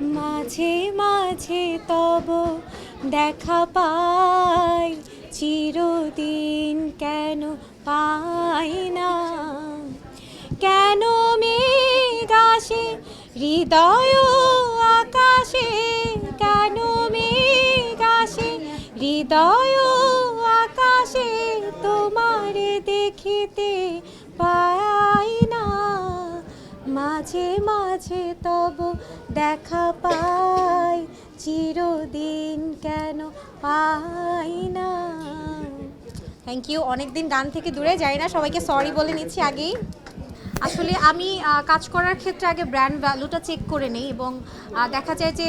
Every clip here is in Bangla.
মাঝে মাঝে তব দেখা পাই, চিরদিন কেন পাই না। কেন মেঘাসে হৃদয় আকাশে? কেন মেঘাসে হৃদয় আকাশে? তোমারে দেখিতে পাই না। মাঝে মাঝে তব দেখা পাই, চিরদিন কেন পাই না। থ্যাংক ইউ অনেকদিন গান থেকে দূরে যাই না, সবাইকে সরি বলে নিচ্ছি আগেই। আসলে আমি কাজ করার ক্ষেত্রে আগে ব্র্যান্ড ভ্যালুটা চেক করে নিই এবং দেখা যায় যে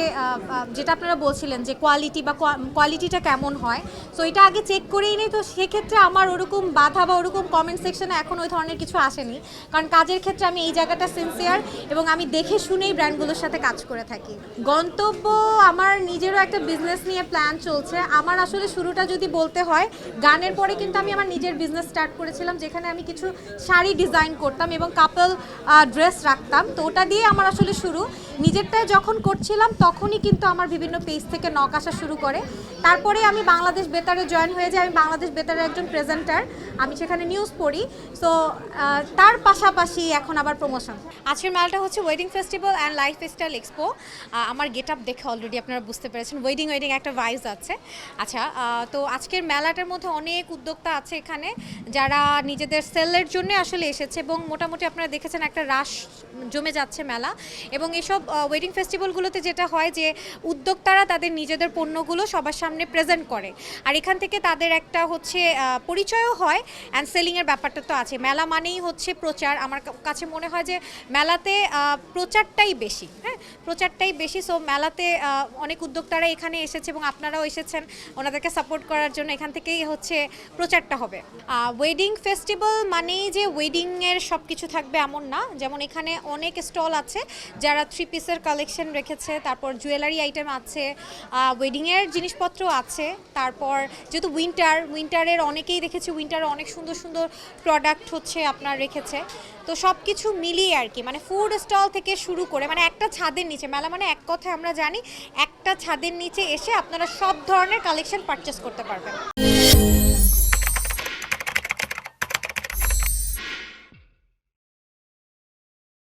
যেটা আপনারা বলছিলেন যে কোয়ালিটি বা কোয়ালিটিটা কেমন হয় সো এটা আগে চেক করেই নিই। তো সেক্ষেত্রে আমার ওরকম বাধা বা ওরকম কমেন্ট সেকশনে এখন ওই ধরনের কিছু আসেনি। কারণ কাজের ক্ষেত্রে আমি এই জায়গাটা সিনসিয়ার এবং আমি দেখে শুনেই ব্র্যান্ডগুলোর সাথে কাজ করে থাকি। গন্তব্য আমার নিজেরও একটা বিজনেস নিয়ে প্ল্যান চলছে। আমার আসলে শুরুটা যদি বলতে হয়, গানের পরে কিন্তু আমি আমার নিজের বিজনেস স্টার্ট করেছিলাম, যেখানে আমি কিছু শাড়ি ডিজাইন করতাম এবং কাপল ড্রেস রাখতাম। তো ওটা দিয়ে আমার আসলে শুরু। নিজেরটায় যখন করছিলাম, তখনই কিন্তু আমার বিভিন্ন পেজ থেকে নক আসা শুরু করে। তারপরে আমি বাংলাদেশ বেতারে জয়েন হয়ে যাই। আমি বাংলাদেশ বেতারের একজন প্রেজেন্টার আমি সেখানে নিউজ পড়ি। সো তার পাশাপাশি এখন আবার প্রমোশন আজকের মেলাটা হচ্ছে wedding festival and lifestyle expo আমার গেট আপ দেখে অলরেডি আপনারা বুঝতে পেরেছেন। ওয়েডিং ওয়েডিং একটা ভাইজ আছে। আচ্ছা তো আজকের মেলাটার মধ্যে অনেক উদ্যোক্তা আছে এখানে, যারা নিজেদের সেলের জন্য আসলে এসেছে এবং মোটামুটি আপনারা দেখেছেন একটা রাশ জমে যাচ্ছে মেলা এবং এসব ওয়েডিং ফেস্টিভ্যালগুলোতে যেটা হয় যে উদ্যোক্তারা তাদের নিজেদের পণ্যগুলো সবার সামনে প্রেজেন্ট করে। আর এখান থেকে তাদের একটা হচ্ছে পরিচয়ও হয় অ্যান্ড সেলিংয়ের ব্যাপারটা তো আছে। মেলা মানেই হচ্ছে প্রচার। আমার কাছে মনে হয় যে মেলাতে প্রচারটাই বেশি হ্যাঁ? প্রচারটাই বেশি। সো মেলাতে অনেক উদ্যোক্তারা এখানে এসেছে এবং আপনারাও এসেছেন। ওনাদেরকে সাপোর্ট করার জন্য এখান থেকেই হচ্ছে প্রচারটা হবে। ওয়েডিং ফেস্টিভ্যাল মানেই যে ওয়েডিংয়ের সব কিছু থাকবে এমন না। যেমন এখানে অনেক স্টল আছে যারা থ্রি পিসের কালেকশন রেখেছে, তারপর জুয়েলারি আইটেম আছে ওয়েডিংয়ের জিনিসপত্র আছে, তারপর যেহেতু উইন্টার উইন্টারের অনেকেই দেখেছি উইন্টারে অনেক সুন্দর সুন্দর প্রোডাক্ট হচ্ছে আপনার রেখেছে। তো সব কিছু মিলিয়ে আর কি মানে ফুড স্টল থেকে শুরু করে মানে একটা ছাদের নিচে, মেলা মানে এক কথায় আমরা জানি, একটা ছাদের নিচে এসে আপনারা সব ধরনের কালেকশন পারচেস করতে পারবেন।